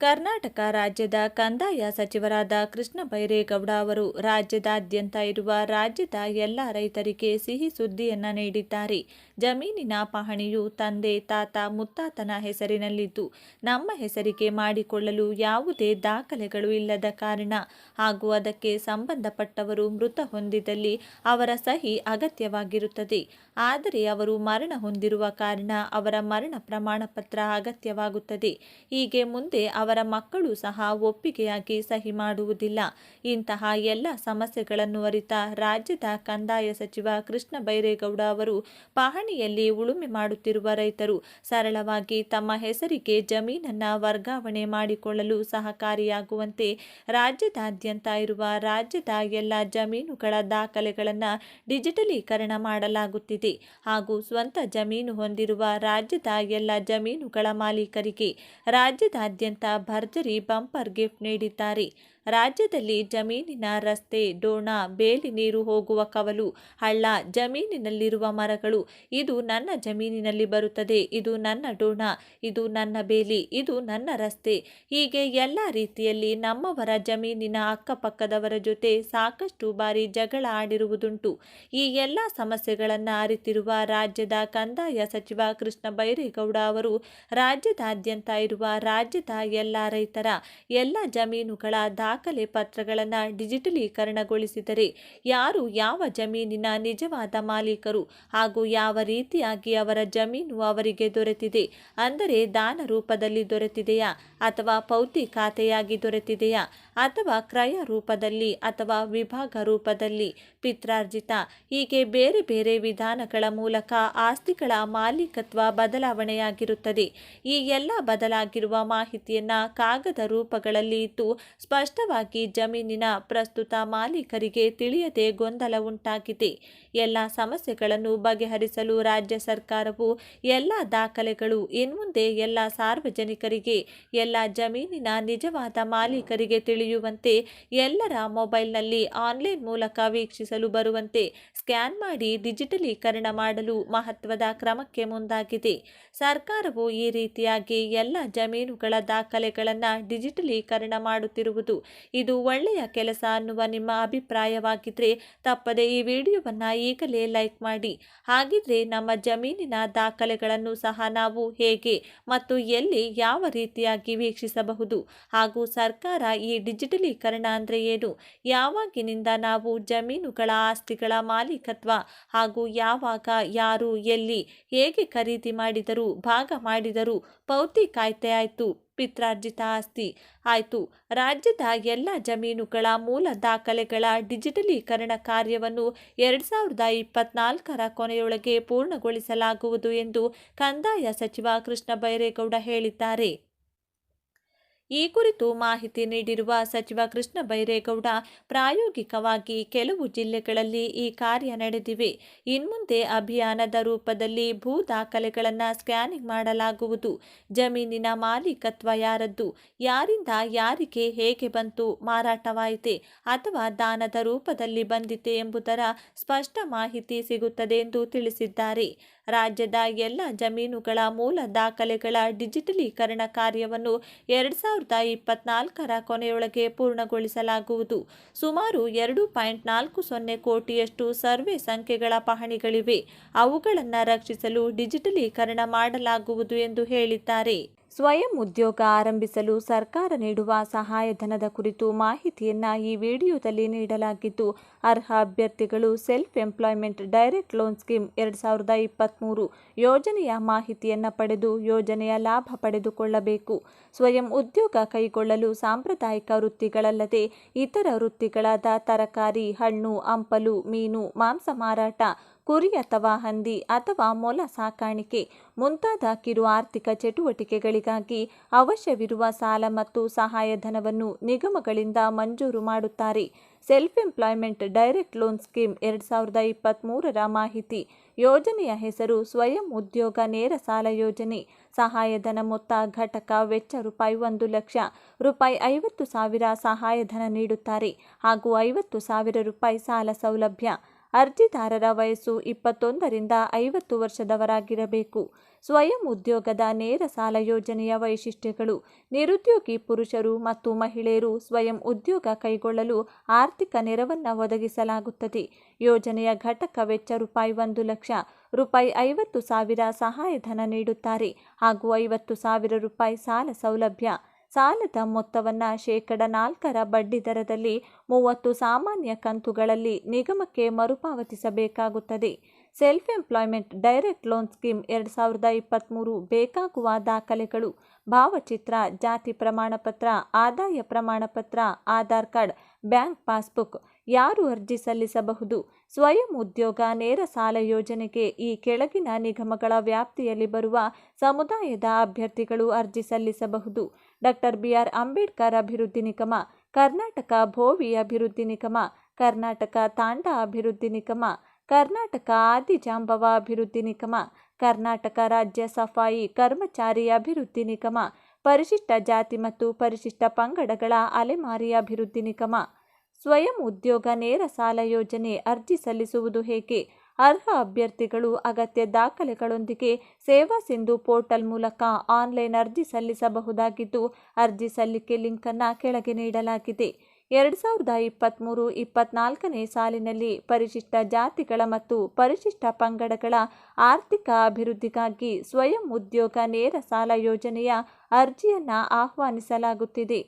ಕರ್ನಾಟಕ ರಾಜ್ಯದ ಕಂದಾಯ ಸಚಿವರಾದ ಕೃಷ್ಣ ಬೈರೇಗೌಡ ಅವರು ರಾಜ್ಯದಾದ್ಯಂತ ಇರುವ ರಾಜ್ಯದ ಎಲ್ಲ ರೈತರಿಗೆ ಸಿಹಿ ಸುದ್ದಿಯನ್ನು ನೀಡಿದ್ದಾರೆ. ಜಮೀನಿನ ಪಹಣಿಯು ತಂದೆ, ತಾತ, ಮುತ್ತಾತನ ಹೆಸರಿನಲ್ಲಿದ್ದು, ನಮ್ಮ ಹೆಸರಿಗೆ ಮಾಡಿಕೊಳ್ಳಲು ಯಾವುದೇ ದಾಖಲೆಗಳು ಇಲ್ಲದ ಕಾರಣ ಹಾಗೂ ಅದಕ್ಕೆ ಸಂಬಂಧಪಟ್ಟವರು ಮೃತ ಹೊಂದಿದಲ್ಲಿ ಅವರ ಸಹಿ ಅಗತ್ಯವಾಗಿರುತ್ತದೆ. ಆದರೆ ಅವರು ಮರಣ ಹೊಂದಿರುವ ಕಾರಣ ಅವರ ಮರಣ ಪ್ರಮಾಣ ಪತ್ರ ಅಗತ್ಯವಾಗುತ್ತದೆ. ಹೀಗೆ ಮುಂದೆ ಅವರ ಮಕ್ಕಳು ಸಹ ಒಪ್ಪಿಗೆಯಾಗಿ ಸಹಿ ಮಾಡುವುದಿಲ್ಲ. ಇಂತಹ ಎಲ್ಲ ಸಮಸ್ಯೆಗಳನ್ನು ಅರಿತ ರಾಜ್ಯದ ಕಂದಾಯ ಸಚಿವ ಕೃಷ್ಣ ಬೈರೇಗೌಡ ಅವರು ಪಹಣಿಯಲ್ಲಿ ಉಳುಮೆ ಮಾಡುತ್ತಿರುವ ರೈತರು ಸರಳವಾಗಿ ತಮ್ಮ ಹೆಸರಿಗೆ ಜಮೀನನ್ನು ವರ್ಗಾವಣೆ ಮಾಡಿಕೊಳ್ಳಲು ಸಹಕಾರಿಯಾಗುವಂತೆ ರಾಜ್ಯದಾದ್ಯಂತ ಇರುವ ರಾಜ್ಯದ ಎಲ್ಲ ಜಮೀನುಗಳ ದಾಖಲೆಗಳನ್ನು ಡಿಜಿಟಲೀಕರಣ ಮಾಡಲಾಗುತ್ತಿದೆ. ಹಾಗೂ ಸ್ವಂತ ಜಮೀನು ಹೊಂದಿರುವ ರಾಜ್ಯದ ಎಲ್ಲ ಜಮೀನುಗಳ ಮಾಲೀಕರಿಗೆ ರಾಜ್ಯದಾದ್ಯಂತ ಭರ್ಜರಿ ಬಂಪರ್ ಗಿಫ್ಟ್ ನೀಡಿದ್ದಾರೆ. ರಾಜ್ಯದಲ್ಲಿ ಜಮೀನಿನ ರಸ್ತೆ, ಡೋಣ, ಬೇಲಿ ನೀರು ಹೋಗುವ ಕವಲು, ಹಳ್ಳ, ಜಮೀನಿನಲ್ಲಿರುವ ಮರಗಳು, ಇದು ನನ್ನ ಜಮೀನಿನಲ್ಲಿ ಬರುತ್ತದೆ, ಇದು ನನ್ನ ಡೋಣ, ಇದು ನನ್ನ ಬೇಲಿ, ಇದು ನನ್ನ ರಸ್ತೆ. ಹೀಗೆ ಎಲ್ಲ ರೀತಿಯಲ್ಲಿ ನಮ್ಮವರ ಜಮೀನಿನ ಅಕ್ಕಪಕ್ಕದವರ ಜೊತೆ ಸಾಕಷ್ಟು ಬಾರಿ ಜಗಳ ಆಡಿರುವುದುಂಟು. ಈ ಎಲ್ಲ ಸಮಸ್ಯೆಗಳನ್ನು ಅರಿತಿರುವ ರಾಜ್ಯದ ಕಂದಾಯ ಸಚಿವ ಕೃಷ್ಣ ಬೈರೇಗೌಡ ಅವರು, ರಾಜ್ಯದಾದ್ಯಂತ ಇರುವ ರಾಜ್ಯದ ಎಲ್ಲ ರೈತರ ಎಲ್ಲ ಜಮೀನುಗಳ ದಾಖಲೆ ಪತ್ರಗಳನ್ನು ಡಿಜಿಟಲೀಕರಣಗೊಳಿಸಿದರೆ ಯಾರು ಯಾವ ಜಮೀನಿನ ನಿಜವಾದ ಮಾಲೀಕರು ಹಾಗೂ ಯಾವ ರೀತಿಯಾಗಿ ಅವರ ಜಮೀನು ಅವರಿಗೆ ದೊರೆತಿದೆ? ಅಂದರೆ ದಾನ ರೂಪದಲ್ಲಿ ದೊರೆತಿದೆಯಾ? ಅಥವಾ ಪೌತಿ ಖಾತೆಯಾಗಿ ದೊರೆತಿದೆಯಾ? ಅಥವಾ ಕ್ರಯ ರೂಪದಲ್ಲಿ ಅಥವಾ ವಿಭಾಗ ರೂಪದಲ್ಲಿ? ಪಿತ್ರಾರ್ಜಿತ, ಹೀಗೆ ಬೇರೆ ಬೇರೆ ವಿಧಾನಗಳ ಮೂಲಕ ಆಸ್ತಿಗಳ ಮಾಲೀಕತ್ವ ಬದಲಾವಣೆಯಾಗಿರುತ್ತದೆ. ಈ ಎಲ್ಲ ಬದಲಾಗಿರುವ ಮಾಹಿತಿಯನ್ನು ಕಾಗದ ರೂಪಗಳಲ್ಲಿ ಇದ್ದು ಸ್ಪಷ್ಟವಾಗಿ ಜಮೀನಿನ ಪ್ರಸ್ತುತ ಮಾಲೀಕರಿಗೆ ತಿಳಿಯದೆ ಗೊಂದಲ ಉಂಟಾಗಿದೆ. ಎಲ್ಲ ಸಮಸ್ಯೆಗಳನ್ನು ಬಗೆಹರಿಸಲು ರಾಜ್ಯ ಸರ್ಕಾರವು ಎಲ್ಲ ದಾಖಲೆಗಳು, ಇನ್ಮುಂದೆ ಎಲ್ಲ ಸಾರ್ವಜನಿಕರಿಗೆ, ಎಲ್ಲ ಜಮೀನಿನ ನಿಜವಾದ ಮಾಲೀಕರಿಗೆ ತಿಳಿಯುವಂತೆ ಎಲ್ಲರ ಮೊಬೈಲ್ನಲ್ಲಿ ಆನ್ಲೈನ್ ಮೂಲಕ ವೀಕ್ಷಿಸಲು ಬರುವಂತೆ ಸ್ಕ್ಯಾನ್ ಮಾಡಿ ಡಿಜಿಟಲೀಕರಣ ಮಾಡಲು ಮಹತ್ವದ ಕ್ರಮಕ್ಕೆ ಮುಂದಾಗಿದೆ. ಸರ್ಕಾರವು ಈ ರೀತಿಯಾಗಿ ಎಲ್ಲ ಜಮೀನುಗಳ ದಾಖಲೆಗಳನ್ನು ಡಿಜಿಟಲೀಕರಣ ಮಾಡುತ್ತಿರುವುದು ಇದು ಒಳ್ಳೆಯ ಕೆಲಸ ಅನ್ನುವ ನಿಮ್ಮ ಅಭಿಪ್ರಾಯವಾಗಿದ್ದರೆ ತಪ್ಪದೆ ಈ ವಿಡಿಯೋವನ್ನು ಈಗಲೇ ಲೈಕ್ ಮಾಡಿ. ಹಾಗಿದ್ರೆ ನಮ್ಮ ಜಮೀನಿನ ದಾಖಲೆಗಳನ್ನು ಸಹ ನಾವು ಹೇಗೆ ಮತ್ತು ಎಲ್ಲಿ ಯಾವ ರೀತಿಯಾಗಿ ವೀಕ್ಷಿಸಬಹುದು ಹಾಗೂ ಸರ್ಕಾರ ಈ ಡಿಜಿಟಲೀಕರಣ ಅಂದರೆ ಏನು? ಯಾವಾಗಿನಿಂದ ನಾವು ಜಮೀನುಗಳ ಆಸ್ತಿಗಳ ಮಾಲೀಕತ್ವ ಹಾಗೂ ಯಾವಾಗ, ಯಾರು, ಎಲ್ಲಿ ಹೇಗೆ ಖರೀದಿ ಮಾಡಿದರು, ಭಾಗ ಮಾಡಿದರು ಪೌತಿ ಕಾಯ್ದೆ ಆಯಿತು? ಪಿತ್ರಾರ್ಜಿತ ಆಸ್ತಿ. ಆಯಿತು. ರಾಜ್ಯದ ಎಲ್ಲ ಜಮೀನುಗಳ ಮೂಲ ದಾಖಲೆಗಳ ಡಿಜಿಟಲೀಕರಣ ಕಾರ್ಯವನ್ನು ಎರಡು ಸಾವಿರದ ಇಪ್ಪತ್ನಾಲ್ಕರ ಕೊನೆಯೊಳಗೆ ಪೂರ್ಣಗೊಳಿಸಲಾಗುವುದು ಎಂದು ಕಂದಾಯ ಸಚಿವ ಕೃಷ್ಣ ಬೈರೇಗೌಡ ಹೇಳಿದ್ದಾರೆ. ಈ ಕುರಿತು ಮಾಹಿತಿ ನೀಡಿರುವ ಸಚಿವ ಕೃಷ್ಣ ಬೈರೇಗೌಡ, ಪ್ರಾಯೋಗಿಕವಾಗಿ ಕೆಲವು ಜಿಲ್ಲೆಗಳಲ್ಲಿ ಈ ಕಾರ್ಯ ನಡೆದಿವೆ. ಇನ್ಮುಂದೆ ಅಭಿಯಾನದ ರೂಪದಲ್ಲಿ ಭೂ ದಾಖಲೆಗಳನ್ನು ಸ್ಕ್ಯಾನಿಂಗ್ ಮಾಡಲಾಗುವುದು. ಜಮೀನಿನ ಮಾಲೀಕತ್ವ ಯಾರದ್ದು? ಯಾರಿಂದ ಯಾರಿಗೆ ಹೇಗೆ ಬಂತು? ಮಾರಾಟವಾಯಿತೆ ಅಥವಾ ದಾನದ ರೂಪದಲ್ಲಿ ಬಂದಿತೆ ಎಂಬುದರ ಸ್ಪಷ್ಟ ಮಾಹಿತಿ ಸಿಗುತ್ತದೆ ಎಂದು ತಿಳಿಸಿದ್ದಾರೆ. ರಾಜ್ಯದ ಎಲ್ಲ ಜಮೀನುಗಳ ಮೂಲ ದಾಖಲೆಗಳ ಡಿಜಿಟಲೀಕರಣ ಕಾರ್ಯವನ್ನು ಎರಡು ಸಾವಿರದ ಇಪ್ಪತ್ನಾಲ್ಕರ ಕೊನೆಯೊಳಗೆ ಪೂರ್ಣಗೊಳಿಸಲಾಗುವುದು. ಸುಮಾರು ಎರಡು ಪಾಯಿಂಟ್ ನಾಲ್ಕು ಸೊನ್ನೆ ಕೋಟಿಯಷ್ಟು ಸರ್ವೆ ಸಂಖ್ಯೆಗಳ ಪಹಣಿಗಳಿವೆ. ಅವುಗಳನ್ನು ರಕ್ಷಿಸಲು ಡಿಜಿಟಲೀಕರಣ ಮಾಡಲಾಗುವುದು ಎಂದು ಹೇಳಿದ್ದಾರೆ. ಸ್ವಯಂ ಉದ್ಯೋಗ ಆರಂಭಿಸಲು ಸರ್ಕಾರ ನೀಡುವ ಸಹಾಯಧನದ ಕುರಿತು ಮಾಹಿತಿಯನ್ನು ಈ ವಿಡಿಯೋದಲ್ಲಿ ನೀಡಲಾಗಿದ್ದು, ಅರ್ಹ ಅಭ್ಯರ್ಥಿಗಳು self employment direct loan scheme ಎರಡು ಸಾವಿರದ ಇಪ್ಪತ್ತ್ಮೂರು ಯೋಜನೆಯ ಮಾಹಿತಿಯನ್ನು ಪಡೆದು ಯೋಜನೆಯ ಲಾಭ ಪಡೆದುಕೊಳ್ಳಬೇಕು. ಸ್ವಯಂ ಉದ್ಯೋಗ ಕೈಗೊಳ್ಳಲು ಸಾಂಪ್ರದಾಯಿಕ ವೃತ್ತಿಗಳಲ್ಲದೆ ಇತರ ವೃತ್ತಿಗಳಾದ ತರಕಾರಿ, ಹಣ್ಣು, ಹಂಪಲು, ಮೀನು, ಮಾಂಸ ಮಾರಾಟ ಕುರಿ ಅಥವಾ ಹಂದಿ ಅಥವಾ ಮೊಲ ಸಾಕಾಣಿಕೆ ಮುಂತಾದ ಕಿರು ಆರ್ಥಿಕ ಚಟುವಟಿಕೆಗಳಿಗಾಗಿ ಅವಶ್ಯವಿರುವ ಸಾಲ ಮತ್ತು ಸಹಾಯಧನವನ್ನು ನಿಗಮಗಳಿಂದ ಮಂಜೂರು ಮಾಡುತ್ತಾರೆ. Self employment direct loan scheme ಎರಡು ಸಾವಿರದ ಇಪ್ಪತ್ತ್ಮೂರರ ಮಾಹಿತಿ. ಯೋಜನೆಯ ಹೆಸರು ಸ್ವಯಂ ಉದ್ಯೋಗ ನೇರ ಸಾಲ ಯೋಜನೆ. ಸಹಾಯಧನ ಮೊತ್ತ ಘಟಕ ವೆಚ್ಚ ರೂಪಾಯಿ ಒಂದು ಲಕ್ಷ. ರೂಪಾಯಿ ಐವತ್ತು ಸಾವಿರ ಸಹಾಯಧನ ನೀಡುತ್ತಾರೆ. ಹಾಗೂ ಐವತ್ತು ಸಾವಿರ ರೂಪಾಯಿ ಸಾಲ ಸೌಲಭ್ಯ. ಅರ್ಜಿದಾರರ ವಯಸ್ಸು ಇಪ್ಪತ್ತೊಂದರಿಂದ ಐವತ್ತು ವರ್ಷದವರಾಗಿರಬೇಕು. ಸ್ವಯಂ ಉದ್ಯೋಗದ ನೇರ ಸಾಲ ಯೋಜನೆಯ ವೈಶಿಷ್ಟ್ಯಗಳು. ನಿರುದ್ಯೋಗಿ ಪುರುಷರು ಮತ್ತು ಮಹಿಳೆಯರು ಸ್ವಯಂ ಉದ್ಯೋಗ ಕೈಗೊಳ್ಳಲು ಆರ್ಥಿಕ ನೆರವನ್ನು ಒದಗಿಸಲಾಗುತ್ತದೆ. ಯೋಜನೆಯ ಘಟಕ ವೆಚ್ಚ ರೂಪಾಯಿ ಒಂದು ಲಕ್ಷ, ರೂಪಾಯಿ ಐವತ್ತು ಸಾವಿರ ಸಹಾಯಧನ ನೀಡುತ್ತಾರೆ ಹಾಗೂ ಐವತ್ತು ಸಾವಿರ ರೂಪಾಯಿ ಸಾಲ ಸೌಲಭ್ಯ. ಸಾಲದ ಮೊತ್ತವನ್ನು ಶೇಕಡ ನಾಲ್ಕರ ಬಡ್ಡಿ ದರದಲ್ಲಿ ಮೂವತ್ತು ಸಾಮಾನ್ಯ ಕಂತುಗಳಲ್ಲಿ ನಿಗಮಕ್ಕೆ ಮರುಪಾವತಿಸಬೇಕಾಗುತ್ತದೆ. Self employment direct loan scheme ಎರಡು ಸಾವಿರದ ಇಪ್ಪತ್ತ್ಮೂರು ಬೇಕಾಗುವ ದಾಖಲೆಗಳು, ಭಾವಚಿತ್ರ, ಜಾತಿ ಪ್ರಮಾಣಪತ್ರ, ಆದಾಯ ಪ್ರಮಾಣಪತ್ರ, ಆಧಾರ್ ಕಾರ್ಡ್, ಬ್ಯಾಂಕ್ ಪಾಸ್ಬುಕ್ ಯಾರು ಅರ್ಜಿ ಸಲ್ಲಿಸಬಹುದು? ಸ್ವಯಂ ಉದ್ಯೋಗ, ನೇರ ಸಾಲ ಯೋಜನೆಗೆ ಈ ಕೆಳಗಿನ ನಿಗಮಗಳ ವ್ಯಾಪ್ತಿಯಲ್ಲಿ ಬರುವ ಸಮುದಾಯದ ಅಭ್ಯರ್ಥಿಗಳು ಅರ್ಜಿ ಸಲ್ಲಿಸಬಹುದು. ಡಾಕ್ಟರ್ ಬಿಆರ್ ಅಂಬೇಡ್ಕರ್ ಅಭಿವೃದ್ಧಿ ನಿಗಮ, ಕರ್ನಾಟಕ ಭೋವಿ ಅಭಿವೃದ್ಧಿ ನಿಗಮ, ಕರ್ನಾಟಕ ತಾಂಡ ಅಭಿವೃದ್ಧಿ ನಿಗಮ, ಕರ್ನಾಟಕ ಆದಿಜಾಂಬವ ಅಭಿವೃದ್ಧಿ ನಿಗಮ, ಕರ್ನಾಟಕ ರಾಜ್ಯ ಸಫಾಯಿ ಕರ್ಮಚಾರಿ ಅಭಿವೃದ್ಧಿ ನಿಗಮ, ಪರಿಶಿಷ್ಟ ಜಾತಿ ಮತ್ತು ಪರಿಶಿಷ್ಟ ಪಂಗಡಗಳ ಅಲೆಮಾರಿ ಅಭಿವೃದ್ಧಿ ನಿಗಮ ಸ್ವಯಂ ಉದ್ಯೋಗ ನೇರ ಸಾಲ ಯೋಜನೆ ಅರ್ಜಿ ಸಲ್ಲಿಸುವುದು ಹೇಗೆ? ಅರ್ಹ ಅಭ್ಯರ್ಥಿಗಳು ಅಗತ್ಯ ದಾಖಲೆಗಳೊಂದಿಗೆ ಸೇವಾ ಸಿಂಧು ಪೋರ್ಟಲ್ ಮೂಲಕ ಆನ್ಲೈನ್ ಅರ್ಜಿ ಸಲ್ಲಿಸಬಹುದಾಗಿದ್ದು, ಅರ್ಜಿ ಸಲ್ಲಿಕೆ ಲಿಂಕನ್ನು ಕೆಳಗೆ ನೀಡಲಾಗಿದೆ. ಎರಡು ಸಾವಿರದ ಇಪ್ಪತ್ತ್ಮೂರು ಇಪ್ಪತ್ನಾಲ್ಕನೇ ಸಾಲಿನಲ್ಲಿ ಪರಿಶಿಷ್ಟ ಜಾತಿಗಳ ಮತ್ತು ಪರಿಶಿಷ್ಟ ಪಂಗಡಗಳ ಆರ್ಥಿಕ ಅಭಿವೃದ್ಧಿಗಾಗಿ ಸ್ವಯಂ ಉದ್ಯೋಗ ನೇರ ಸಾಲ ಯೋಜನೆಯ ಅರ್ಜಿಯನ್ನು ಆಹ್ವಾನಿಸಲಾಗುತ್ತಿದೆ.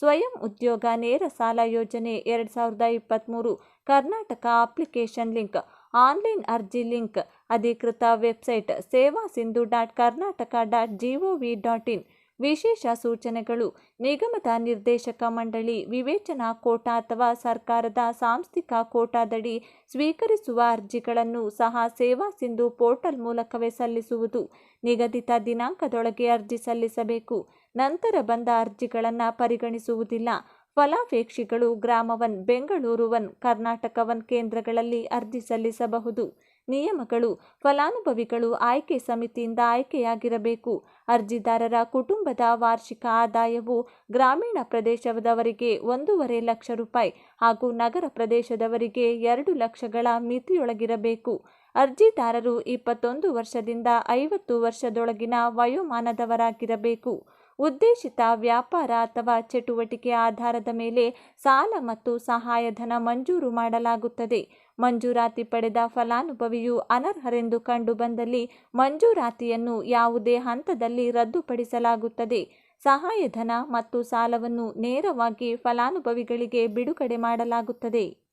ಸ್ವಯಂ ಉದ್ಯೋಗ ನೇರ ಸಾಲ ಯೋಜನೆ ಎರಡು ಸಾವಿರದ ಇಪ್ಪತ್ತ್ಮೂರು ಕರ್ನಾಟಕ ಅಪ್ಲಿಕೇಶನ್ ಲಿಂಕ್, ಆನ್ಲೈನ್ ಅರ್ಜಿ ಲಿಂಕ್, ಅಧಿಕೃತ website Seva Sindhu dot Karnataka dot gov dot in. ವಿಶೇಷ ಸೂಚನೆಗಳು, ನಿಗಮದ ನಿರ್ದೇಶಕ ಮಂಡಳಿ, ವಿವೇಚನಾ ಕೋಟಾ ಅಥವಾ ಸರ್ಕಾರದ ಸಾಂಸ್ಥಿಕ ಕೋಟಾದಡಿ ಸ್ವೀಕರಿಸುವ ಅರ್ಜಿಗಳನ್ನು ಸಹ ಸೇವಾ ಸಿಂಧು ಪೋರ್ಟಲ್ ಮೂಲಕವೇ ಸಲ್ಲಿಸುವುದು, ನಿಗದಿತ ದಿನಾಂಕದೊಳಗೆ ಅರ್ಜಿ ಸಲ್ಲಿಸಬೇಕು. ನಂತರ ಬಂದ ಅರ್ಜಿಗಳನ್ನು ಪರಿಗಣಿಸುವುದಿಲ್ಲ. ಫಲಾಪೇಕ್ಷಿಗಳು ಗ್ರಾಮವನ್ ಬೆಂಗಳೂರು ಒನ್ ಕರ್ನಾಟಕ ಕೇಂದ್ರಗಳಲ್ಲಿ ಅರ್ಜಿ ಸಲ್ಲಿಸಬಹುದು. ನಿಯಮಗಳು, ಫಲಾನುಭವಿಗಳು ಆಯ್ಕೆ ಸಮಿತಿಯಿಂದ ಆಯ್ಕೆಯಾಗಿರಬೇಕು. ಅರ್ಜಿದಾರರ ಕುಟುಂಬದ ವಾರ್ಷಿಕ ಆದಾಯವು ಗ್ರಾಮೀಣ ಪ್ರದೇಶದವರಿಗೆ ಒಂದೂವರೆ ಲಕ್ಷ ರೂಪಾಯಿ ಹಾಗೂ ನಗರ ಪ್ರದೇಶದವರಿಗೆ ಎರಡು ಲಕ್ಷಗಳ ಮಿತಿಯೊಳಗಿರಬೇಕು. ಅರ್ಜಿದಾರರು ಇಪ್ಪತ್ತೊಂದು ವರ್ಷದಿಂದ ಐವತ್ತು ವರ್ಷದೊಳಗಿನ ವಯೋಮಾನದವರಾಗಿರಬೇಕು. ಉದ್ದೇಶಿತ ವ್ಯಾಪಾರ ಅಥವಾ ಚಟುವಟಿಕೆ ಆಧಾರದ ಮೇಲೆ ಸಾಲ ಮತ್ತು ಸಹಾಯಧನ ಮಂಜೂರು ಮಾಡಲಾಗುತ್ತದೆ. ಮಂಜೂರಾತಿ ಪಡೆದ ಫಲಾನುಭವಿಯು ಅನರ್ಹರೆಂದು ಕಂಡುಬಂದಲ್ಲಿ ಮಂಜೂರಾತಿಯನ್ನು ಯಾವುದೇ ಹಂತದಲ್ಲಿ ರದ್ದುಪಡಿಸಲಾಗುತ್ತದೆ. ಸಹಾಯಧನ ಮತ್ತು ಸಾಲವನ್ನು ನೇರವಾಗಿ ಫಲಾನುಭವಿಗಳಿಗೆ ಬಿಡುಗಡೆ ಮಾಡಲಾಗುತ್ತದೆ.